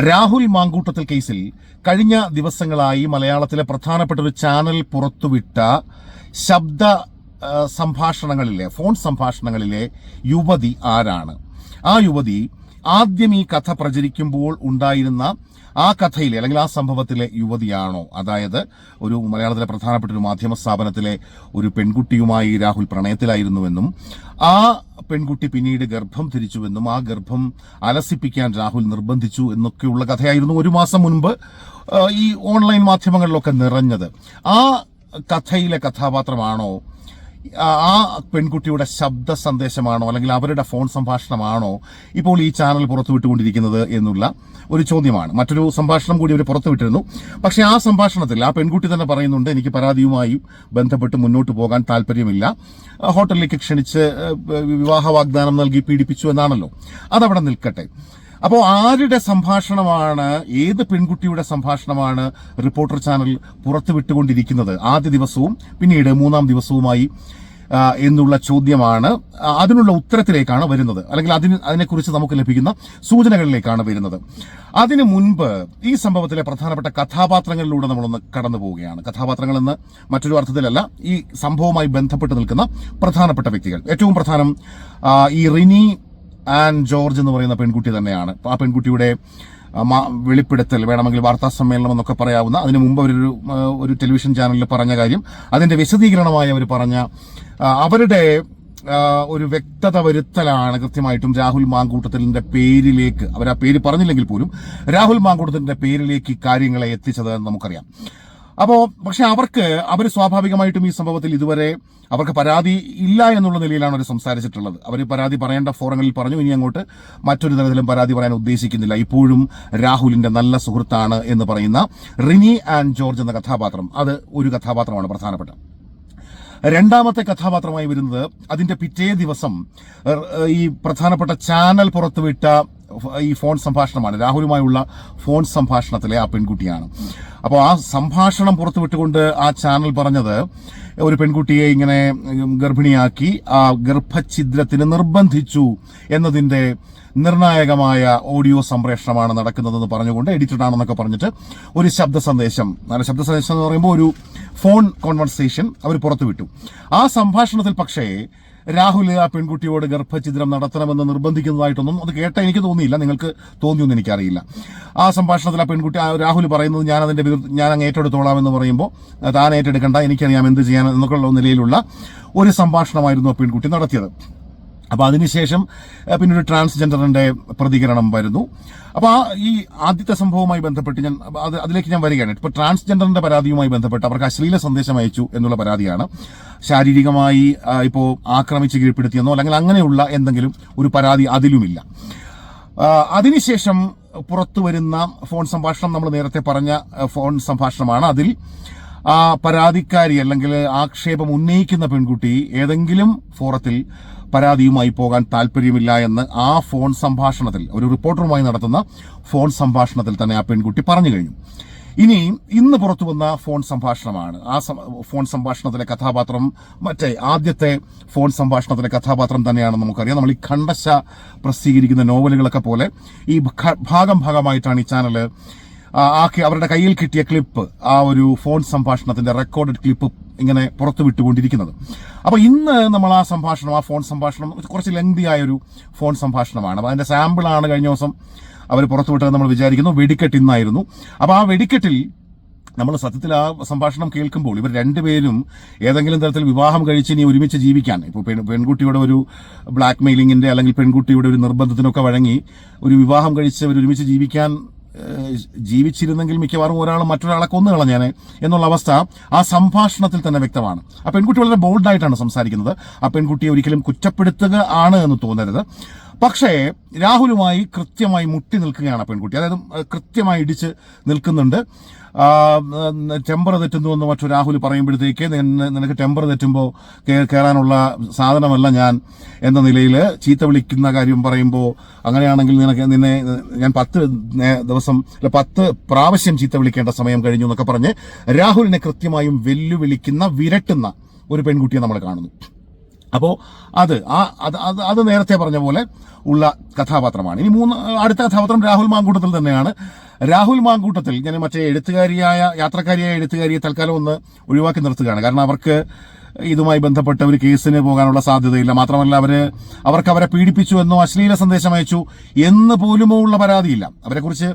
രാഹുൽ മാങ്കൂട്ടത്തിൽ കേസിൽ കഴിഞ്ഞ ദിവസങ്ങളായി മലയാളത്തിലെ പ്രധാനപ്പെട്ട ഒരു ചാനൽ പുറത്തുവിട്ട ശബ്ദ സംഭാഷണങ്ങളിലെ ഫോൺ സംഭാഷണങ്ങളിലെ യുവതി ആരാണ്? ആ യുവതി ആദ്യം ഈ കഥ പ്രചരിക്കുമ്പോൾ ഉണ്ടായിരുന്ന ആ കഥയിലെ അല്ലെങ്കിൽ ആ സംഭവത്തിലെ യുവതിയാണോ? അതായത് ഒരു മലയാളത്തിലെ പ്രധാനപ്പെട്ട ഒരു മാധ്യമ സ്ഥാപനത്തിലെ ഒരു പെൺകുട്ടിയുമായി രാഹുൽ പ്രണയത്തിലായിരുന്നുവെന്നും ആ പെൺകുട്ടി പിന്നീട് ഗർഭം ധരിച്ചുവെന്നും ആ ഗർഭം അലസിപ്പിക്കാൻ രാഹുൽ നിർബന്ധിച്ചു എന്നൊക്കെയുള്ള കഥയായിരുന്നു ഒരു മാസം മുൻപ് ഈ ഓൺലൈൻ മാധ്യമങ്ങളിലൊക്കെ നിറഞ്ഞത്. ആ കഥയിലെ കഥാപാത്രമാണോ ആ പെൺകുട്ടിയുടെ ശബ്ദ സന്ദേശമാണോ അല്ലെങ്കിൽ അവരുടെ ഫോൺ സംഭാഷണമാണോ ഇപ്പോൾ ഈ ചാനൽ പുറത്തുവിട്ടുകൊണ്ടിരിക്കുന്നത് എന്നുള്ള ഒരു ചോദ്യമാണ്. മറ്റൊരു സംഭാഷണം കൂടി അവർ പുറത്തുവിട്ടിരുന്നു. പക്ഷേ ആ സംഭാഷണത്തിൽ ആ പെൺകുട്ടി തന്നെ പറയുന്നുണ്ട് എനിക്ക് പരാതിയുമായി ബന്ധപ്പെട്ട് മുന്നോട്ട് പോകാൻ താല്പര്യമില്ല. ഹോട്ടലിലേക്ക് ക്ഷണിച്ച് വിവാഹ വാഗ്ദാനം നൽകി പീഡിപ്പിച്ചു എന്നാണല്ലോ. അതവിടെ നിൽക്കട്ടെ. അപ്പോൾ ആരുടെ സംഭാഷണമാണ് ഏത് പെൺകുട്ടിയുടെ സംഭാഷണമാണ് റിപ്പോർട്ടർ ചാനൽ പുറത്തുവിട്ടുകൊണ്ടിരിക്കുന്നത് ആദ്യ ദിവസവും പിന്നീട് മൂന്നാം ദിവസവുമായി എന്നുള്ള ചോദ്യമാണ്. അതിനുള്ള ഉത്തരത്തിലേക്കാണ് വരുന്നത്. അല്ലെങ്കിൽ അതിന് അതിനെക്കുറിച്ച് നമുക്ക് ലഭിക്കുന്ന സൂചനകളിലേക്കാണ് വരുന്നത്. അതിനു മുൻപ് ഈ സംഭവത്തിലെ പ്രധാനപ്പെട്ട കഥാപാത്രങ്ങളിലൂടെ നമ്മളൊന്ന് കടന്നു പോവുകയാണ്. കഥാപാത്രങ്ങൾ എന്ന് മറ്റൊരു അർത്ഥത്തിലല്ല ഈ സംഭവവുമായി ബന്ധപ്പെട്ട് നിൽക്കുന്ന പ്രധാനപ്പെട്ട വ്യക്തികൾ. ഏറ്റവും പ്രധാനം ഈ റിനി ആൻ ജോർജ് എന്ന് പറയുന്ന പെൺകുട്ടി തന്നെയാണ്. ആ പെൺകുട്ടിയുടെ വെളിപ്പെടുത്തൽ വേണമെങ്കിൽ വാർത്താ സമ്മേളനം എന്നൊക്കെ പറയാവുന്ന അതിനു മുമ്പ് അവരൊരു ഒരു ടെലിവിഷൻ ചാനലിൽ പറഞ്ഞ കാര്യം അതിന്റെ വിശദീകരണമായി അവർ പറഞ്ഞ അവരുടെ ഒരു വ്യക്തത വരുത്തലാണ് കൃത്യമായിട്ടും രാഹുൽ മാങ്കൂട്ടത്തിലിന്റെ പേരിലേക്ക് അവർ ആ പേര് പറഞ്ഞില്ലെങ്കിൽ പോലും രാഹുൽ മാങ്കൂട്ടത്തിന്റെ പേരിലേക്ക് കാര്യങ്ങളെ എത്തിച്ചത് നമുക്കറിയാം. അപ്പോ പക്ഷെ അവർക്ക് അവർ സ്വാഭാവികമായിട്ടും ഈ സംഭവത്തിൽ ഇതുവരെ അവർക്ക് പരാതി ഇല്ല എന്നുള്ള നിലയിലാണ് അവർ സംസാരിച്ചിട്ടുള്ളത്. അവർ പരാതി പറയേണ്ട ഫോറങ്ങളിൽ പറഞ്ഞു ഇനി അങ്ങോട്ട് മറ്റൊരു തരത്തിലും പരാതി പറയാൻ ഉദ്ദേശിക്കുന്നില്ല. ഇപ്പോഴും രാഹുലിന്റെ നല്ല സുഹൃത്താണ് എന്ന് പറയുന്ന റിനി ആൻഡ് ജോർജ് എന്ന കഥാപാത്രം. അത് ഒരു കഥാപാത്രമാണ് പ്രധാനപ്പെട്ട. രണ്ടാമത്തെ കഥാപാത്രമായി വരുന്നത് അതിന്റെ പിറ്റേ ദിവസം ഈ പ്രധാനപ്പെട്ട ചാനൽ പുറത്തുവിട്ട ഈ ഫോൺ സംഭാഷണമാണ്. രാഹുലുമായുള്ള ഫോൺ സംഭാഷണത്തിലെ ആ പെൺകുട്ടിയാണ്. അപ്പോൾ ആ സംഭാഷണം പുറത്തുവിട്ടുകൊണ്ട് ആ ചാനൽ പറഞ്ഞത് ഒരു പെൺകുട്ടിയെ ഇങ്ങനെ ഗർഭിണിയാക്കി ആ ഗർഭഛിദ്രത്തിന് നിർബന്ധിച്ചു എന്നതിന്റെ നിർണായകമായ ഓഡിയോ സംപ്രേഷണമാണ് നടക്കുന്നതെന്ന് പറഞ്ഞുകൊണ്ട് എഡിറ്റഡ് ആണെന്നൊക്കെ പറഞ്ഞിട്ട് ഒരു ശബ്ദ സന്ദേശം ശബ്ദ സന്ദേശം എന്ന് പറയുമ്പോൾ ഒരു ഫോൺ കോൺവെർസേഷൻ അവർ പുറത്തുവിട്ടു. ആ സംഭാഷണത്തിൽ പക്ഷേ രാഹുൽ ആ പെൺകുട്ടിയോട് ഗർഭഛിദ്രം നടത്തണമെന്ന് നിർബന്ധിക്കുന്നതായിട്ടൊന്നും അത് കേട്ട എനിക്ക് തോന്നിയില്ല. നിങ്ങൾക്ക് തോന്നിയൊന്നും എനിക്കറിയില്ല. ആ സംഭാഷണത്തിൽ ആ പെൺകുട്ടി രാഹുൽ പറയുന്നത് ഞാൻ അതിന്റെ ഞാൻ അങ്ങ് ഏറ്റെടുത്തോളാം എന്ന് പറയുമ്പോൾ താൻ ഏറ്റെടുക്കണ്ട എനിക്കറിയാം എന്ത് ചെയ്യാൻ എന്നൊക്കെയുള്ള നിലയിലുള്ള ഒരു സംഭാഷണമായിരുന്നു ആ പെൺകുട്ടി നടത്തിയത്. അപ്പൊ അതിനുശേഷം പിന്നെ ഒരു ട്രാൻസ്ജെൻഡറിന്റെ പ്രതികരണം വരുന്നു. അപ്പോൾ ആ ഈ ആദ്യത്തെ സംഭവവുമായി ബന്ധപ്പെട്ട് ഞാൻ അത് അതിലേക്ക് ഞാൻ വരികയാണ്. ഇപ്പൊ ട്രാൻസ്ജെൻഡറിന്റെ പരാതിയുമായി ബന്ധപ്പെട്ട് അവർക്ക് അശ്ലീല സന്ദേശം അയച്ചു എന്നുള്ള പരാതിയാണ്. ശാരീരികമായി ഇപ്പോൾ ഇപ്പോ ആക്രമിച്ച് കീഴ്പ്പെടുത്തിയെന്നോ അല്ലെങ്കിൽ അങ്ങനെയുള്ള എന്തെങ്കിലും ഒരു പരാതി അതിലുമില്ല. അതിനുശേഷം പുറത്തു വരുന്ന ഫോൺ സംഭാഷണം നമ്മൾ നേരത്തെ പറഞ്ഞ ഫോൺ സംഭാഷണമാണ് അതിൽ. ആ പരാതിക്കാരി അല്ലെങ്കിൽ ആക്ഷേപം ഉന്നയിക്കുന്ന പെൺകുട്ടി ഏതെങ്കിലും ഫോറത്തിൽ പരാതിയുമായി പോകാൻ താല്പര്യമില്ല എന്ന് ആ ഫോൺ സംഭാഷണത്തിൽ ഒരു റിപ്പോർട്ടറുമായി നടത്തുന്ന ഫോൺ സംഭാഷണത്തിൽ തന്നെ ആ പെൺകുട്ടി പറഞ്ഞു കഴിഞ്ഞു. ഇനി ഇന്ന് പുറത്തു വന്ന ഫോൺ സംഭാഷണമാണ്. ആ ഫോൺ സംഭാഷണത്തിലെ കഥാപാത്രം മറ്റേ ആദ്യത്തെ ഫോൺ സംഭാഷണത്തിലെ കഥാപാത്രം തന്നെയാണെന്ന് നമുക്കറിയാം. നമ്മൾ ഈ ഖണ്ഡശ പ്രസിദ്ധീകരിക്കുന്ന നോവലുകളൊക്കെ പോലെ ഈ ഭാഗം ഭാഗമായിട്ടാണ് ഈ ചാനൽ ആ അവരുടെ കയ്യിൽ കിട്ടിയ ക്ലിപ്പ് ആ ഒരു ഫോൺ സംഭാഷണത്തിന്റെ റെക്കോർഡഡ് ക്ലിപ്പ് ഇങ്ങനെ പുറത്തു വിട്ടുകൊണ്ടിരിക്കുന്നത്. അപ്പൊ ഇന്ന് നമ്മൾ ആ സംഭാഷണം ആ ഫോൺ സംഭാഷണം കുറച്ച് ലെങ്തി ആയൊരു ഫോൺ സംഭാഷണമാണ്. അപ്പൊ അതിന്റെ സാമ്പിളാണ് കഴിഞ്ഞ ദിവസം അവർ പുറത്തുവിട്ടത് നമ്മൾ വിചാരിക്കുന്നു. വെടിക്കെട്ട് ഇന്നായിരുന്നു. അപ്പൊ ആ വെടിക്കെട്ടിൽ നമ്മൾ സത്യത്തിൽ ആ സംഭാഷണം കേൾക്കുമ്പോൾ ഇവർ രണ്ടുപേരും ഏതെങ്കിലും തരത്തിൽ വിവാഹം കഴിച്ച് ഇനി ഒരുമിച്ച് ജീവിക്കാൻ ഇപ്പോൾ പെൺ പെൺകുട്ടിയുടെ ഒരു ബ്ലാക്ക് മെയിലിംഗിന്റെ അല്ലെങ്കിൽ പെൺകുട്ടിയുടെ ഒരു നിർബന്ധത്തിനൊക്കെ വഴങ്ങി ഒരു വിവാഹം കഴിച്ച് ഒരുമിച്ച് ജീവിക്കാൻ ജീവിച്ചിരുന്നെങ്കിൽ മിക്കവാറും ഒരാൾ മറ്റൊരാളെ കൊന്നു എന്നുള്ള അവസ്ഥ ആ സംഭാഷണത്തിൽ തന്നെ വ്യക്തമാണ്. ആ പെൺകുട്ടി വളരെ ബോൾഡായിട്ടാണ് സംസാരിക്കുന്നത്. ആ പെൺകുട്ടിയെ ഒരിക്കലും കുറ്റപ്പെടുത്തുക ആണ് എന്ന് തോന്നരുത്. പക്ഷേ രാഹുലുമായി കൃത്യമായി മുട്ടി നിൽക്കുകയാണ് പെൺകുട്ടി. അതായത് കൃത്യമായി ഇടിച്ച് നിൽക്കുന്നുണ്ട്. ടെമ്പർ തെറ്റുന്നു എന്ന് മറ്റു രാഹുൽ പറയുമ്പോഴത്തേക്ക് നിനക്ക് ടെമ്പർ തെറ്റുമ്പോൾ കയറാനുള്ള സാധനമല്ല ഞാൻ എന്ന നിലയിൽ ചീത്ത വിളിക്കുന്ന കാര്യം പറയുമ്പോൾ അങ്ങനെയാണെങ്കിൽ നിനക്ക് നിന്നെ ഞാൻ പത്ത് ദിവസം അല്ല പത്ത് പ്രാവശ്യം ചീത്ത വിളിക്കേണ്ട സമയം കഴിഞ്ഞു എന്നൊക്കെ പറഞ്ഞ് രാഹുലിനെ കൃത്യമായും വെല്ലുവിളിക്കുന്ന വിരട്ടുന്ന ഒരു പെൺകുട്ടിയെ നമ്മൾ കാണുന്നു. അപ്പോൾ അത് ആ അത് അത് അത് നേരത്തെ പറഞ്ഞ പോലെ ഉള്ള കഥാപാത്രമാണ്. ഇനി മൂന്ന് അടുത്ത കഥാപാത്രം രാഹുൽ മാങ്കൂട്ടത്തിൽ തന്നെയാണ്. രാഹുൽ മാങ്കൂട്ടത്തിൽ ഞാൻ മറ്റേ എഴുത്തുകാരിയായ യാത്രക്കാരിയായ എഴുത്തുകാരിയെ തൽക്കാലം ഒന്ന് ഒഴിവാക്കി നിർത്തുകയാണ്. കാരണം അവർക്ക് ഇതുമായി ബന്ധപ്പെട്ട് ഒരു കേസിന് പോകാനുള്ള സാധ്യതയില്ല. മാത്രമല്ല അവർ അവർക്ക് അവരെ പീഡിപ്പിച്ചു എന്നോ അശ്ലീല സന്ദേശം അയച്ചു എന്ന് പോലുമോ ഉള്ള പരാതിയില്ല. അവരെക്കുറിച്ച്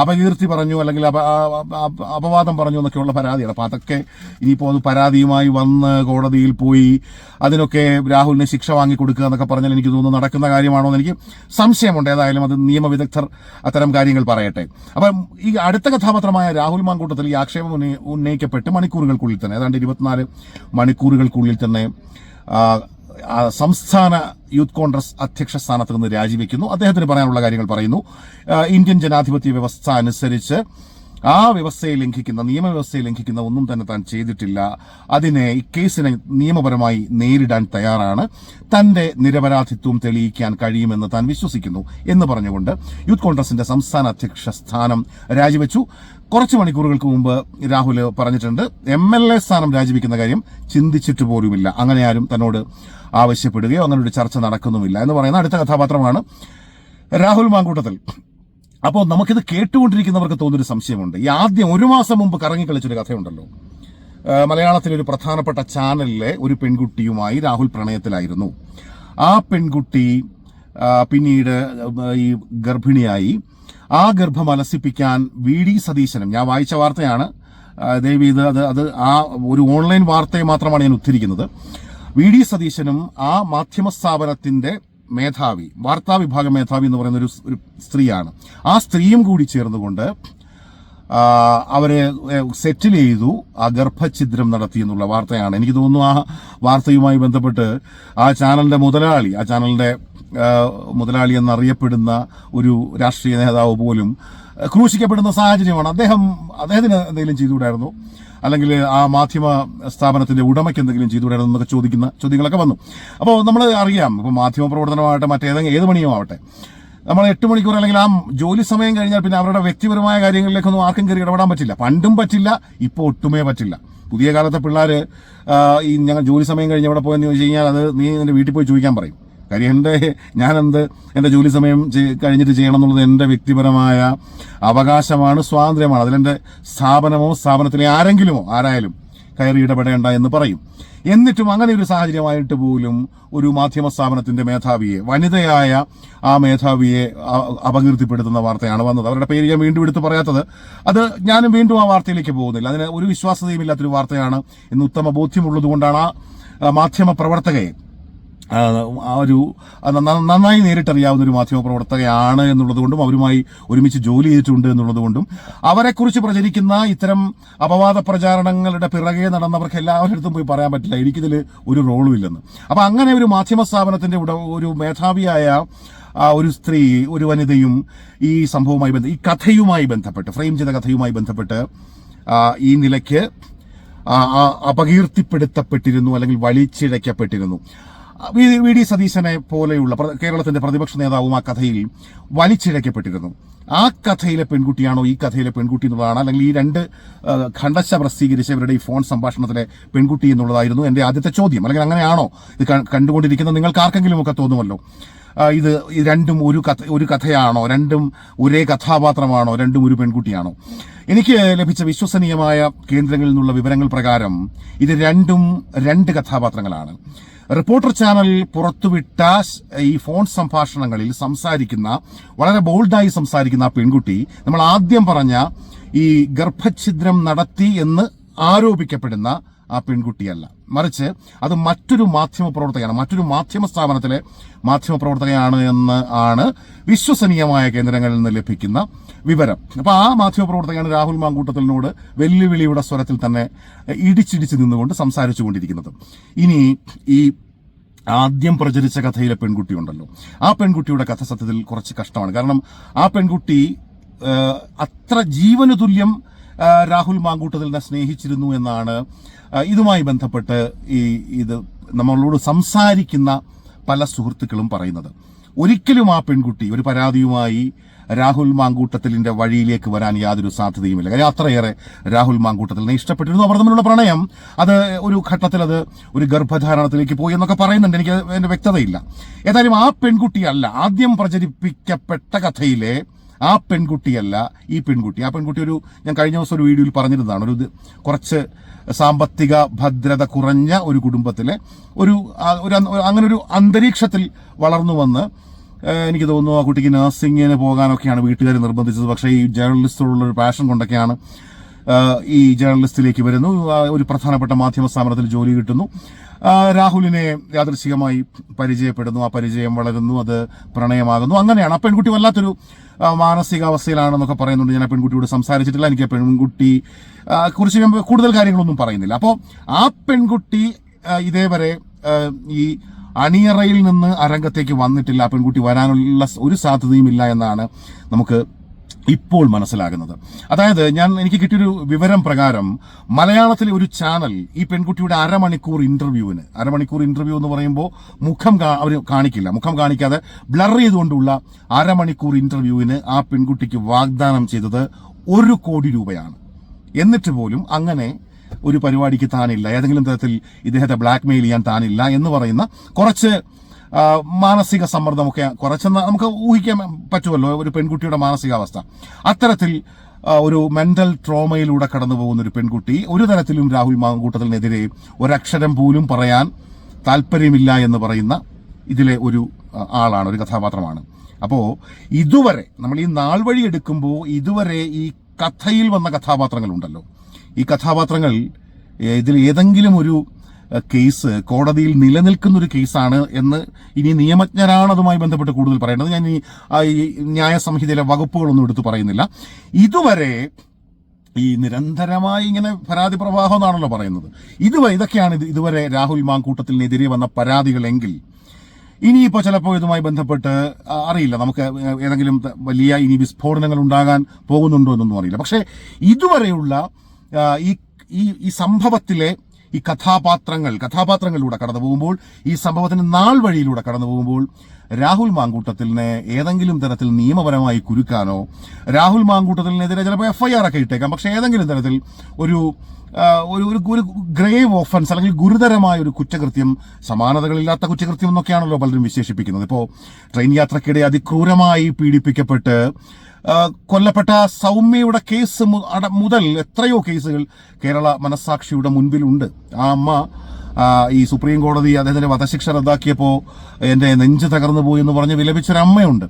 അപകീർത്തി പറഞ്ഞു അല്ലെങ്കിൽ അപവാദം പറഞ്ഞു എന്നൊക്കെയുള്ള പരാതിയാണ്. അപ്പോൾ അതൊക്കെ ഇനിയിപ്പോൾ അത് പരാതിയുമായി വന്ന് കോടതിയിൽ പോയി അതിനൊക്കെ രാഹുലിന് ശിക്ഷ വാങ്ങിക്കൊടുക്കുക എന്നൊക്കെ പറഞ്ഞാൽ എനിക്ക് തോന്നുന്നു നടക്കുന്ന കാര്യമാണോ എന്ന് എനിക്ക് സംശയമുണ്ട്. ഏതായാലും അത് നിയമവിദഗ്ധർ അത്തരം കാര്യങ്ങൾ പറയട്ടെ. അപ്പം ഈ അടുത്ത കഥാപാത്രമായ രാഹുൽ മാങ്കൂട്ടത്തിൽ ഈ ആക്ഷേപം ഉന്നയി- ഉന്നയിക്കപ്പെട്ട് മണിക്കൂറുകൾക്കുള്ളിൽ തന്നെ. ഏതാണ്ട് ഇരുപത്തിനാല് മണിക്കൂറുകൾക്കുള്ളിൽ തന്നെ സംസ്ഥാന യൂത്ത് കോൺഗ്രസ് അധ്യക്ഷ സ്ഥാനത്ത് നിന്ന് രാജിവെക്കുന്നു. അദ്ദേഹത്തിന് പറയാനുള്ള കാര്യങ്ങൾ പറയുന്നു. ഇന്ത്യൻ ജനാധിപത്യ വ്യവസ്ഥ അനുസരിച്ച് ആ വ്യവസ്ഥയെ ലംഘിക്കുന്ന നിയമവ്യവസ്ഥയെ ലംഘിക്കുന്ന ഒന്നും തന്നെ താൻ ചെയ്തിട്ടില്ല. അതിനെ ഈ കേസിനെ നിയമപരമായി നേരിടാൻ തയ്യാറാണ്. തന്റെ നിരപരാധിത്വം തെളിയിക്കാൻ കഴിയുമെന്ന് താൻ വിശ്വസിക്കുന്നു എന്ന് പറഞ്ഞുകൊണ്ട് യൂത്ത് കോൺഗ്രസിന്റെ സംസ്ഥാന അധ്യക്ഷ സ്ഥാനം രാജിവെച്ചു. കുറച്ച് മണിക്കൂറുകൾക്ക് മുമ്പ് രാഹുൽ പറഞ്ഞിട്ടുണ്ട് എം എൽ എ സ്ഥാനം രാജിവെക്കുന്ന കാര്യം ചിന്തിച്ചിട്ട് പോലുമില്ല. അങ്ങനെ ആരും തന്നോട് ആവശ്യപ്പെടുകയോ അങ്ങനെ ഒരു ചർച്ച നടക്കുന്നുമില്ല. എന്ന് പറയുന്ന അടുത്ത കഥാപാത്രമാണ് രാഹുൽ മാങ്കൂട്ടത്തിൽ. അപ്പോൾ നമുക്കിത് കേട്ടുകൊണ്ടിരിക്കുന്നവർക്ക് തോന്നുന്നൊരു സംശയമുണ്ട്. ഈ ആദ്യം ഒരു മാസം മുമ്പ് കറങ്ങി കളിച്ചൊരു കഥയുണ്ടല്ലോ മലയാളത്തിലെ ഒരു പ്രധാനപ്പെട്ട ചാനലിലെ ഒരു പെൺകുട്ടിയുമായി രാഹുൽ പ്രണയത്തിലായിരുന്നു. ആ പെൺകുട്ടി പിന്നീട് ഈ ഗർഭിണിയായി. ആ ഗർഭം അലസിപ്പിക്കാൻ വി ഡി സതീശനും ഞാൻ വായിച്ച വാർത്തയാണ് ദയവ് ഇത് അത് അത് ആ ഒരു ഓൺലൈൻ വാർത്തയെ മാത്രമാണ് ഞാൻ ഉദ്ധരിക്കുന്നത്. വി ഡി സതീശനും ആ മാധ്യമ സ്ഥാപനത്തിന്റെ മേധാവി വാർത്താ വിഭാഗം മേധാവി എന്ന് പറയുന്ന ഒരു ഒരു സ്ത്രീയാണ്. ആ സ്ത്രീയും കൂടി ചേർന്നുകൊണ്ട് അവരെ സെറ്റിൽ ചെയ്തു ആ ഗർഭഛിദ്രം നടത്തി എന്നുള്ള വാർത്തയാണ്. എനിക്ക് തോന്നുന്നു ആ വാർത്തയുമായി ബന്ധപ്പെട്ട് ആ ചാനലിന്റെ മുതലാളി ആ ചാനലിന്റെ മുതലാളി എന്നറിയപ്പെടുന്ന ഒരു രാഷ്ട്രീയ നേതാവ് പോലും ക്രൂശിക്കപ്പെടുന്ന സാഹചര്യമാണ്. അദ്ദേഹം അദ്ദേഹത്തിന് എന്തെങ്കിലും ചെയ്തുകൂടായിരുന്നു? അല്ലെങ്കിൽ ആ മാധ്യമ സ്ഥാപനത്തിന്റെ ഉടമയ്ക്ക് എന്തെങ്കിലും ചെയ്തുകൂടായിരുന്നു എന്നൊക്കെ ചോദിക്കുന്ന ചോദ്യങ്ങളൊക്കെ വന്നു. അപ്പോൾ നമ്മൾ അറിയാം ഇപ്പോൾ മാധ്യമ പ്രവർത്തനമാവട്ടെ മറ്റേതെങ്കിലും ഏത് പണിയും ആവട്ടെ. നമ്മൾ എട്ട് മണിക്കൂർ അല്ലെങ്കിൽ ആ ജോലി സമയം കഴിഞ്ഞാൽ പിന്നെ അവരുടെ വ്യക്തിപരമായ കാര്യങ്ങളിലേക്കൊന്നും ആർക്കും കയറി ഇടപെടാൻ പറ്റില്ല. പണ്ടും പറ്റില്ല ഇപ്പോൾ ഒട്ടുമേ പറ്റില്ല. പുതിയ കാലത്തെ പിള്ളേർ ഈ ഞങ്ങൾ ജോലി സമയം കഴിഞ്ഞ് എവിടെ പോയെന്ന് ചോദിച്ചു കഴിഞ്ഞാൽ അത് നീ നിന്റെ വീട്ടിൽ പോയി ചോദിക്കാൻ പറയും. കാര്യം എന്റെ ഞാനെന്ത് എന്റെ ജോലി സമയം കഴിഞ്ഞിട്ട് ചെയ്യണം എന്നുള്ളത് എന്റെ വ്യക്തിപരമായ അവകാശമാണ് സ്വാതന്ത്ര്യമാണ്. അതിലെന്റെ സ്ഥാപനമോ സ്ഥാപനത്തിലെ ആരെങ്കിലുമോ ആരായാലും കയറി ഇടപെടേണ്ട എന്ന് പറയും. എന്നിട്ടും അങ്ങനെ ഒരു സാഹചര്യമായിട്ട് പോലും ഒരു മാധ്യമ സ്ഥാപനത്തിന്റെ മേധാവിയെ വനിതയായ ആ മേധാവിയെ അപകീർത്തിപ്പെടുത്തുന്ന വാർത്തയാണ് വന്നത്. അവരുടെ പേര് ഞാൻ വീണ്ടും എടുത്ത് പറയാത്തത്. അത് ഞാനും വീണ്ടും ആ വാർത്തയിലേക്ക് പോകുന്നില്ല. അതിന് ഒരു വിശ്വാസതയും ഇല്ലാത്തൊരു വാർത്തയാണ് ഇന്ന് ഉത്തമ ബോധ്യമുള്ളത് കൊണ്ടാണ് ആ മാധ്യമ പ്രവർത്തകയെ ഒരു നന്നായി നേരിട്ടറിയാവുന്ന ഒരു മാധ്യമപ്രവർത്തകയാണ് എന്നുള്ളത് കൊണ്ടും അവരുമായി ഒരുമിച്ച് ജോലി ചെയ്തിട്ടുണ്ട് എന്നുള്ളത് കൊണ്ടും അവരെക്കുറിച്ച് പ്രചരിക്കുന്ന ഇത്തരം അപവാദ പ്രചാരണങ്ങളുടെ പിറകെ നടന്നവർക്ക് എല്ലാവരുടെ പോയി പറയാൻ പറ്റില്ല. എനിക്കിതിൽ ഒരു റോളും ഇല്ലെന്ന്. അപ്പം അങ്ങനെ ഒരു മാധ്യമ സ്ഥാപനത്തിന്റെ ഒരു മേധാവിയായ ഒരു സ്ത്രീ ഒരു വനിതയും ഈ സംഭവവുമായി ബന്ധ ഈ കഥയുമായി ബന്ധപ്പെട്ട് ഫ്രെയിം ചെയ്ത കഥയുമായി ബന്ധപ്പെട്ട് ഈ നിലയ്ക്ക് അപകീർത്തിപ്പെടുത്തപ്പെട്ടിരുന്നു അല്ലെങ്കിൽ വലിച്ചിഴയ്ക്കപ്പെട്ടിരുന്നു. വി ഡി സതീശനെ പോലെയുള്ള കേരളത്തിന്റെ പ്രതിപക്ഷ നേതാവും ആ കഥയിൽ വലിച്ചിഴക്കപ്പെട്ടിരുന്നു. ആ കഥയിലെ പെൺകുട്ടിയാണോ ഈ കഥയിലെ പെൺകുട്ടി എന്നുള്ളതാണ് അല്ലെങ്കിൽ ഈ രണ്ട് ഖണ്ഡശ ഖണ്ഡശ പ്രസിദ്ധീകരിച്ചവരുടെ ഈ ഫോൺ സംഭാഷണത്തിലെ പെൺകുട്ടി എന്നുള്ളതായിരുന്നു എന്റെ ആദ്യത്തെ ചോദ്യം. അല്ലെങ്കിൽ അങ്ങനെയാണോ ഇത് കണ്ടുകൊണ്ടിരിക്കുന്നത്? കണ്ടുകൊണ്ടിരിക്കുന്ന നിങ്ങൾക്ക് ആർക്കെങ്കിലും ഒക്കെ തോന്നുമല്ലോ. ഇത് രണ്ടും ഒരു കഥ ഒരു കഥയാണോ? രണ്ടും ഒരേ കഥാപാത്രമാണോ? രണ്ടും ഒരു പെൺകുട്ടിയാണോ? എനിക്ക് ലഭിച്ച വിശ്വസനീയമായ കേന്ദ്രങ്ങളിൽ നിന്നുള്ള വിവരങ്ങൾ പ്രകാരം ഇത് രണ്ടും രണ്ട് കഥാപാത്രങ്ങളാണ്. റിപ്പോർട്ടർ ചാനൽ പുറത്തുവിട്ട ഈ ഫോൺ സംഭാഷണങ്ങളിൽ സംസാരിക്കുന്ന വളരെ ബോൾഡായി സംസാരിക്കുന്ന ആ പെൺകുട്ടി നമ്മൾ ആദ്യം പറഞ്ഞ ഈ ഗർഭഛിദ്രം നടത്തി എന്ന് ആരോപിക്കപ്പെടുന്ന ആ പെൺകുട്ടിയല്ല. മറിച്ച് അത് മറ്റൊരു മാധ്യമ പ്രവർത്തകയാണ്. മറ്റൊരു മാധ്യമ സ്ഥാപനത്തിലെ മാധ്യമ പ്രവർത്തകയാണ് എന്ന് ആണ് വിശ്വസനീയമായ കേന്ദ്രങ്ങളിൽ നിന്ന് ലഭിക്കുന്ന വിവരം. അപ്പൊ ആ മാധ്യമ പ്രവർത്തകയാണ് രാഹുൽ മാങ്കൂട്ടത്തിനോട് വെല്ലുവിളിയുടെ സ്വരത്തിൽ തന്നെ ഇടിച്ചിടിച്ച് നിന്നുകൊണ്ട് സംസാരിച്ചു കൊണ്ടിരിക്കുന്നത് ഇനി ഈ ആദ്യം പ്രചരിച്ച കഥയിലെ പെൺകുട്ടി ഉണ്ടല്ലോ ആ പെൺകുട്ടിയുടെ കഥ സത്യത്തിൽ കുറച്ച് കഷ്ടമാണ്. കാരണം ആ പെൺകുട്ടി അത്ര ജീവന് തുല്യം രാഹുൽ മാങ്കൂട്ടത്തിലിനെ സ്നേഹിച്ചിരുന്നു എന്നാണ് ഇതുമായി ബന്ധപ്പെട്ട് ഈ ഇത് നമ്മളോട് സംസാരിക്കുന്ന പല സുഹൃത്തുക്കളും പറയുന്നത്. ഒരിക്കലും ആ പെൺകുട്ടി ഒരു പരാതിയുമായി രാഹുൽ മാങ്കൂട്ടത്തിലിന്റെ വഴിയിലേക്ക് വരാൻ യാതൊരു സാധ്യതയുമില്ല. കാര്യം അത്രയേറെ രാഹുൽ മാങ്കൂട്ടത്തിലിനെ ഇഷ്ടപ്പെട്ടിരുന്നു. അവർ തമ്മിലുള്ള പ്രണയം അത് ഒരു ഘട്ടത്തിൽ അത് ഒരു ഗർഭധാരണത്തിലേക്ക് പോയി എന്നൊക്കെ പറയുന്നുണ്ട്. എനിക്ക് അതിന്റെ വ്യക്തതയില്ല. ഏതായാലും ആ പെൺകുട്ടിയല്ല ആദ്യം പ്രചരിപ്പിക്കപ്പെട്ട കഥയിലെ ആ പെൺകുട്ടിയല്ല ഈ പെൺകുട്ടി. ആ പെൺകുട്ടി ഒരു ഞാൻ കഴിഞ്ഞ ദിവസം ഒരു വീഡിയോയിൽ പറഞ്ഞിരുന്നതാണ്. ഒരു കുറച്ച് സാമ്പത്തിക ഭദ്രത കുറഞ്ഞ ഒരു കുടുംബത്തിലെ ഒരു അങ്ങനെ ഒരു അന്തരീക്ഷത്തിൽ വളർന്നു വന്ന് എനിക്ക് തോന്നുന്നു ആ കുട്ടിക്ക് നഴ്സിങ്ങിന് പോകാനൊക്കെയാണ് വീട്ടുകാർ നിർബന്ധിച്ചത്. പക്ഷേ ഈ ജേർണലിസ്റ്റോടുള്ള ഒരു പാഷൻ കൊണ്ടൊക്കെയാണ് ഈ ജേർണലിസ്റ്റിലേക്ക് വരുന്നു. ഒരു പ്രധാനപ്പെട്ട മാധ്യമ സ്ഥാപനത്തിൽ ജോലി കിട്ടുന്നു. രാഹുലിനെ യാദൃശികമായി പരിചയപ്പെടുന്നു. ആ പരിചയം വളരുന്നു. അത് പ്രണയമാകുന്നു. അങ്ങനെയാണ്. ആ പെൺകുട്ടി വല്ലാത്തൊരു മാനസികാവസ്ഥയിലാണെന്നൊക്കെ പറയുന്നുണ്ട്. ഞാൻ ആ പെൺകുട്ടിയോട് സംസാരിച്ചിട്ടില്ല. എനിക്ക് ആ പെൺകുട്ടി കുറിച്ച് കൂടുതൽ കാര്യങ്ങളൊന്നും പറയുന്നില്ല. അപ്പോൾ ആ പെൺകുട്ടി ഇതേവരെ ഈ അണിയറയിൽ നിന്ന് അരംഗത്തേക്ക് വന്നിട്ടില്ല. ആ പെൺകുട്ടി വരാനുള്ള ഒരു സാധ്യതയും ഇല്ല എന്നാണ് നമുക്ക് ഇപ്പോൾ മനസ്സിലാകുന്നത്. അതായത് ഞാൻ എനിക്ക് കിട്ടിയൊരു വിവരം പ്രകാരം മലയാളത്തിലെ ഒരു ചാനൽ ഈ പെൺകുട്ടിയുടെ അരമണിക്കൂർ ഇന്റർവ്യൂവിന് അരമണിക്കൂർ ഇന്റർവ്യൂ എന്ന് പറയുമ്പോൾ മുഖം അവർ കാണിക്കില്ല. മുഖം കാണിക്കാതെ ബ്ലർ ചെയ്തുകൊണ്ടുള്ള അരമണിക്കൂർ ഇന്റർവ്യൂവിന് ആ പെൺകുട്ടിക്ക് വാഗ്ദാനം ചെയ്തത് ഒരു കോടി രൂപയാണ്. എന്നിട്ട് പോലും അങ്ങനെ ഒരു പരിപാടിക്ക് താനില്ല. ഏതെങ്കിലും തരത്തിൽ ഇദ്ദേഹത്തെ ബ്ലാക്ക്മെയിൽ ചെയ്യാൻ താനില്ല എന്ന് പറയുന്ന കുറച്ച് മാനസിക സമ്മർദ്ദമൊക്കെ കുറച്ചെന്ന് നമുക്ക് ഊഹിക്കാൻ പറ്റുമല്ലോ ഒരു പെൺകുട്ടിയുടെ മാനസികാവസ്ഥ. അത്തരത്തിൽ ഒരു മെന്റൽ ട്രോമയിലൂടെ കടന്നു പോകുന്ന ഒരു പെൺകുട്ടി ഒരു തരത്തിലും രാഹുൽ മാങ്കൂട്ടത്തിനെതിരെ ഒരക്ഷരം പോലും പറയാൻ താല്പര്യമില്ല എന്ന് പറയുന്ന ഇതിലെ ഒരു ആളാണ് ഒരു കഥാപാത്രമാണ്. അപ്പോൾ ഇതുവരെ നമ്മൾ ഈ നാൾ വഴി എടുക്കുമ്പോൾ ഇതുവരെ ഈ കഥയിൽ വന്ന കഥാപാത്രങ്ങളുണ്ടല്ലോ. ഈ കഥാപാത്രങ്ങൾ ഇതിൽ ഏതെങ്കിലും ഒരു കേസ് കോടതിയിൽ നിലനിൽക്കുന്ന ഒരു കേസാണ് എന്ന് ഇനി നിയമജ്ഞരാണ് അതുമായി ബന്ധപ്പെട്ട് കൂടുതൽ പറയേണ്ടത്. ഞാൻ ഈ ന്യായ സംഹിതയിലെ വകുപ്പുകളൊന്നും എടുത്തു പറയുന്നില്ല. ഇതുവരെ ഈ നിരന്തരമായി ഇങ്ങനെ പരാതി പ്രവാഹം എന്നാണല്ലോ പറയുന്നത്. ഇതുവരെ ഇതൊക്കെയാണ് ഇത് ഇതുവരെ രാഹുൽ മാങ്കൂട്ടത്തിനെതിരെ വന്ന പരാതികളെങ്കിൽ ഇനിയിപ്പോൾ ചിലപ്പോൾ ഇതുമായി ബന്ധപ്പെട്ട് അറിയില്ല. നമുക്ക് ഏതെങ്കിലും വലിയ ഇനി വിസ്ഫോടനങ്ങൾ ഉണ്ടാകാൻ പോകുന്നുണ്ടോ എന്നൊന്നും അറിയില്ല. പക്ഷേ ഇതുവരെയുള്ള ഈ ഈ സംഭവത്തിലെ ഈ കഥാപാത്രങ്ങൾ കഥാപാത്രങ്ങളിലൂടെ കടന്നു പോകുമ്പോൾ ഈ സംഭവത്തിന് നാൾ വഴിയിലൂടെ കടന്നു പോകുമ്പോൾ രാഹുൽ മാങ്കൂട്ടത്തിലിനെ ഏതെങ്കിലും തരത്തിൽ നിയമപരമായി കുരുക്കാനോ രാഹുൽ മാങ്കൂട്ടത്തിനെതിരെ ചിലപ്പോൾ എഫ്ഐആർ ഒക്കെ ഇട്ടേക്കാം. പക്ഷേ ഏതെങ്കിലും തരത്തിൽ ഒരു ഒരു ഒരു ഒരു ഗ്രേവ് ഓഫൻസ് അല്ലെങ്കിൽ ഗുരുതരമായ ഒരു കുറ്റകൃത്യം സമാനതകളില്ലാത്ത കുറ്റകൃത്യം എന്നൊക്കെയാണല്ലോ പലരും വിശേഷിപ്പിക്കുന്നത്. ഇപ്പോൾ ട്രെയിൻ യാത്രക്കിടെ അതിക്രൂരമായി പീഡിപ്പിക്കപ്പെട്ട് കൊല്ലപ്പെട്ട സൗമ്യയുടെ കേസ് മുതൽ എത്രയോ കേസുകൾ കേരള മനസ്സാക്ഷിയുടെ മുൻപിലുണ്ട്. ആ അമ്മ ഈ സുപ്രീം കോടതി അദ്ദേഹത്തിന്റെ വധശിക്ഷ റദ്ദാക്കിയപ്പോൾ എന്റെ നെഞ്ച് തകർന്നു പോയി എന്ന് പറഞ്ഞ് വിലപിച്ചൊരു അമ്മയുണ്ട്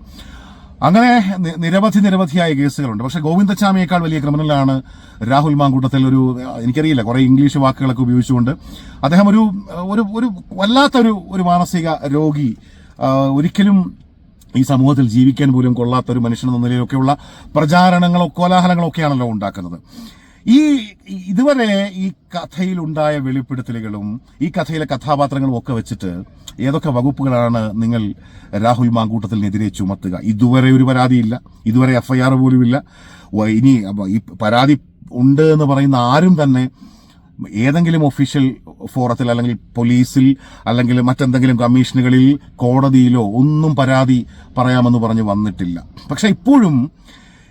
അങ്ങനെ നിരവധി നിരവധിയായ കേസുകളുണ്ട്. പക്ഷെ ഗോവിന്ദച്ചാമിയേക്കാൾ വലിയ ക്രിമിനലാണ് രാഹുൽ മാങ്കൂട്ടത്തിൽ ഒരു എനിക്കറിയില്ല കുറേ ഇംഗ്ലീഷ് വാക്കുകളൊക്കെ ഉപയോഗിച്ചുകൊണ്ട് അദ്ദേഹം ഒരു ഒരു വല്ലാത്തൊരു ഒരു മാനസിക രോഗി ഒരിക്കലും ഈ സമൂഹത്തിൽ ജീവിക്കാൻ പോലും കൊള്ളാത്ത ഒരു മനുഷ്യൻ എന്ന നിലയിലൊക്കെയുള്ള പ്രചാരണങ്ങളോ കോലാഹലങ്ങളോ ഒക്കെയാണല്ലോ ഉണ്ടാക്കുന്നത്. ഈ ഇതുവരെ ഈ കഥയിലുണ്ടായ വെളിപ്പെടുത്തലുകളും ഈ കഥയിലെ കഥാപാത്രങ്ങളും ഒക്കെ വെച്ചിട്ട് ഏതൊക്കെ വകുപ്പുകളാണ് നിങ്ങൾ രാഹുൽ മാങ്കൂട്ടത്തിനെതിരെ ചുമത്തുക? ഇതുവരെ ഒരു പരാതിയില്ല. ഇതുവരെ എഫ്ഐആർ പോലുമില്ല. ഇനി ഈ പരാതി ഉണ്ട് എന്ന് പറയുന്ന ആരും തന്നെ ഏതെങ്കിലും ഒഫീഷ്യൽ ഫോറത്തിൽ അല്ലെങ്കിൽ പോലീസിൽ അല്ലെങ്കിൽ മറ്റെന്തെങ്കിലും കമ്മീഷനുകളിൽ കോടതിയിലോ ഒന്നും പരാതി പറയാമെന്ന് പറഞ്ഞ് വന്നിട്ടില്ല. പക്ഷെ ഇപ്പോഴും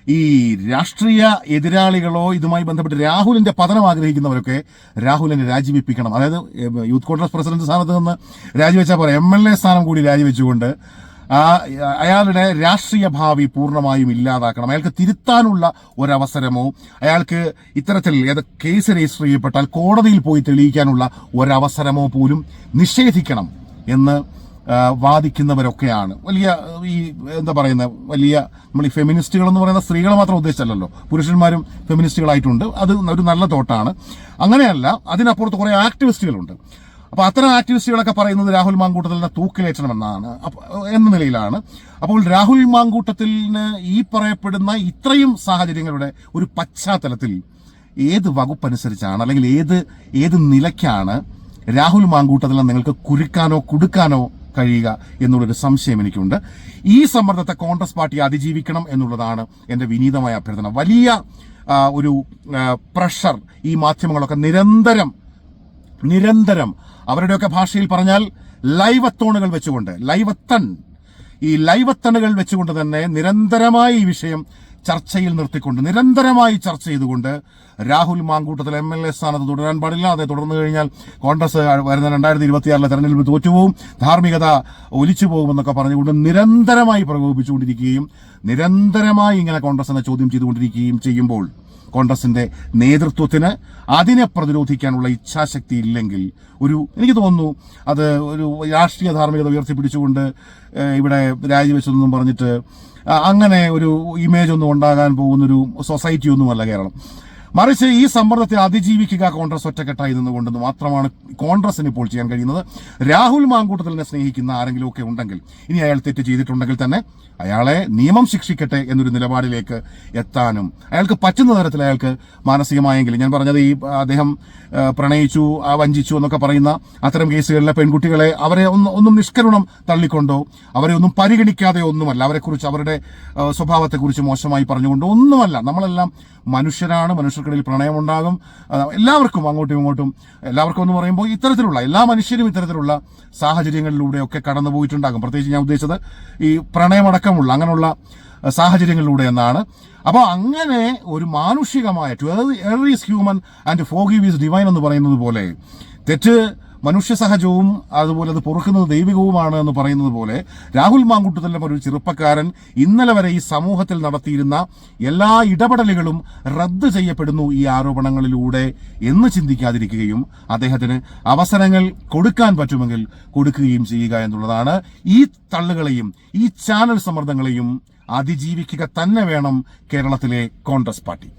ഈ രാഷ്ട്രീയ എതിരാളികളോ ഇതുമായി ബന്ധപ്പെട്ട് രാഹുലിന്റെ പതനം ആഗ്രഹിക്കുന്നവരൊക്കെ രാഹുലിനെ രാജിവെപ്പിക്കണം. അതായത് യൂത്ത് കോൺഗ്രസ് പ്രസിഡന്റ് സ്ഥാനത്ത് നിന്ന് രാജിവെച്ചാൽ പോലെ എം എൽ എ സ്ഥാനം കൂടി രാജിവെച്ചുകൊണ്ട് അയാളുടെ രാഷ്ട്രീയ ഭാവി പൂർണമായും ഇല്ലാതാക്കണം. അയാൾക്ക് തിരുത്താനുള്ള ഒരവസരമോ അയാൾക്ക് ഇത്തരത്തിൽ കേസ് രജിസ്റ്റർ ചെയ്യപ്പെട്ടാൽ കോടതിയിൽ പോയി തെളിയിക്കാനുള്ള ഒരവസരമോ പോലും നിഷേധിക്കണം എന്ന് വാദിക്കുന്നവരൊക്കെയാണ്. വലിയ ഈ എന്താ പറയുന്ന വലിയ നമ്മൾ ഈ ഫെമിനിസ്റ്റുകൾ എന്ന് പറയുന്ന സ്ത്രീകൾ മാത്രം ഉദ്ദേശിച്ചല്ലോ പുരുഷന്മാരും ഫെമിനിസ്റ്റുകളായിട്ടുണ്ട്. അത് ഒരു നല്ല തോട്ടാണ്. അങ്ങനെയല്ല അതിനപ്പുറത്ത് കുറേ ആക്ടിവിസ്റ്റുകളുണ്ട്. അപ്പൊ അത്തരം ആക്ടിവിസ്റ്റുകളൊക്കെ പറയുന്നത് രാഹുൽ മാങ്കൂട്ടത്തിലിനെ തൂക്കിലേറ്റണമെന്നാണ്. എന്ന നിലയിലാണ്. അപ്പോൾ രാഹുൽ മാങ്കൂട്ടത്തിന് ഈ പറയപ്പെടുന്ന ഇത്രയും സാഹചര്യങ്ങളുടെ ഒരു പശ്ചാത്തലത്തിൽ ഏത് വകുപ്പനുസരിച്ചാണ് അല്ലെങ്കിൽ ഏത് ഏത് നിലയ്ക്കാണ് രാഹുൽ മാങ്കൂട്ടത്തിനെ നിങ്ങൾക്ക് കുരുക്കാനോ കൊടുക്കാനോ കഴിയുക എന്നുള്ളൊരു സംശയം എനിക്കുണ്ട്. ഈ സമ്മർദ്ദത്തെ കോൺഗ്രസ് പാർട്ടി അതിജീവിക്കണം എന്നുള്ളതാണ് എന്റെ വിനീതമായ അഭ്യർത്ഥന. വലിയ ഒരു പ്രഷർ ഈ മാധ്യമങ്ങളൊക്കെ നിരന്തരം നിരന്തരം അവരുടെയൊക്കെ ഭാഷയിൽ പറഞ്ഞാൽ ലൈവത്തോണുകൾ വെച്ചുകൊണ്ട് ലൈവത്തൺ. ഈ ലൈവത്തണുകൾ വെച്ചുകൊണ്ട് തന്നെ നിരന്തരമായി ഈ വിഷയം ചർച്ചയിൽ നിർത്തിക്കൊണ്ട് നിരന്തരമായി ചർച്ച ചെയ്തുകൊണ്ട് Rahul Mamkootathil M L A സ്ഥാനത്ത് തുടരാൻ പാടില്ല. അതെ തുടർന്നു കഴിഞ്ഞാൽ കോൺഗ്രസ് വരുന്ന രണ്ടായിരത്തി ഇരുപത്തിയാറിലെ തെരഞ്ഞെടുപ്പ് തോറ്റുപോകും ധാർമ്മികത ഒലിച്ചു പോകുമെന്നൊക്കെ പറഞ്ഞുകൊണ്ട് നിരന്തരമായി പ്രകോപിപ്പിച്ചുകൊണ്ടിരിക്കുകയും നിരന്തരമായി ഇങ്ങനെ കോൺഗ്രസ് എന്ന ചോദ്യം ചെയ്തുകൊണ്ടിരിക്കുകയും ചെയ്യുമ്പോൾ കോൺഗ്രസിന്റെ നേതൃത്വത്തിന് അതിനെ പ്രതിരോധിക്കാനുള്ള ഇച്ഛാശക്തി ഇല്ലെങ്കിൽ ഒരു എനിക്ക് തോന്നുന്നു അത് ഒരു രാഷ്ട്രീയ ധാർമ്മികത ഉയർത്തിപ്പിടിച്ചുകൊണ്ട് ഇവിടെ രാജിവെച്ചതെന്നും പറഞ്ഞിട്ട് അങ്ങനെ ഒരു ഇമേജ് ഒന്നും ഉണ്ടാകാൻ പോകുന്നൊരു സൊസൈറ്റി ഒന്നുമല്ല കേരളം. മറിച്ച് ഈ സമ്മർദ്ദത്തെ അതിജീവിക്കുക കോൺഗ്രസ് ഒറ്റക്കെട്ടായി നിന്നുകൊണ്ടെന്ന് മാത്രമാണ് കോൺഗ്രസിന് ഇപ്പോൾ ചെയ്യാൻ കഴിയുന്നത്. രാഹുൽ മാങ്കൂട്ടത്തിനെ സ്നേഹിക്കുന്ന ആരെങ്കിലും ഒക്കെ ഉണ്ടെങ്കിൽ ഇനി അയാൾ തെറ്റ് ചെയ്തിട്ടുണ്ടെങ്കിൽ തന്നെ അയാളെ നിയമം ശിക്ഷിക്കട്ടെ എന്നൊരു നിലപാടിലേക്ക് എത്താനും അയാൾക്ക് പറ്റുന്ന തരത്തിൽ അയാൾക്ക് മാനസികമായെങ്കിലും ഞാൻ പറഞ്ഞത് ഈ അദ്ദേഹം പ്രണയിച്ചു വഞ്ചിച്ചു എന്നൊക്കെ പറയുന്ന അത്തരം കേസുകളിലെ പെൺകുട്ടികളെ അവരെ ഒന്ന് നിഷ്കരുണം തള്ളിക്കൊണ്ടോ അവരെ ഒന്നും പരിഗണിക്കാതെ ഒന്നുമല്ല അവരെക്കുറിച്ച് അവരുടെ സ്വഭാവത്തെക്കുറിച്ച് മോശമായി പറഞ്ഞുകൊണ്ടോ ഒന്നുമല്ല. നമ്മളെല്ലാം മനുഷ്യരാണ് മനുഷ്യർക്കിടയിൽ പ്രണയമുണ്ടാകും. എല്ലാവർക്കും അങ്ങോട്ടും ഇങ്ങോട്ടും എല്ലാവർക്കും എന്ന് പറയുമ്പോൾ ഇത്തരത്തിലുള്ള എല്ലാ മനുഷ്യരും ഇത്തരത്തിലുള്ള സാഹചര്യങ്ങളിലൂടെയൊക്കെ കടന്നു പോയിട്ടുണ്ടാകും പ്രത്യേകിച്ച് ഞാൻ ഉദ്ദേശിച്ചത് ഈ പ്രണയമടക്കമുള്ള അങ്ങനെയുള്ള സാഹചര്യങ്ങളിലൂടെ എന്നാണ്. അപ്പോൾ അങ്ങനെ ഒരു മാനുഷികമായ to err is human and forgive is divine എന്ന് പറയുന്നത് പോലെ തെറ്റ് മനുഷ്യ സഹജവും അതുപോലെ അത് പൊറുക്കുന്നത് ദൈവികവുമാണ് എന്ന് പറയുന്നത് പോലെ രാഹുൽ മാങ്കുട്ടത്തിലെ ഒരു ചെറുപ്പക്കാരൻ ഇന്നലെ വരെ ഈ സമൂഹത്തിൽ നടത്തിയിരുന്ന എല്ലാ ഇടപെടലുകളും റദ്ദ് ചെയ്യപ്പെടുന്നു ഈ ആരോപണങ്ങളിലൂടെ എന്ന് ചിന്തിക്കാതിരിക്കുകയും അദ്ദേഹത്തിന് അവസരങ്ങൾ കൊടുക്കാൻ പറ്റുമെങ്കിൽ കൊടുക്കുകയും ചെയ്യുക എന്നുള്ളതാണ് ഈ തള്ളുകളെയും ഈ ചാനൽ സമ്മർദ്ദങ്ങളെയും അതിജീവിക്കുക തന്നെ വേണം കേരളത്തിലെ കോൺഗ്രസ് പാർട്ടി.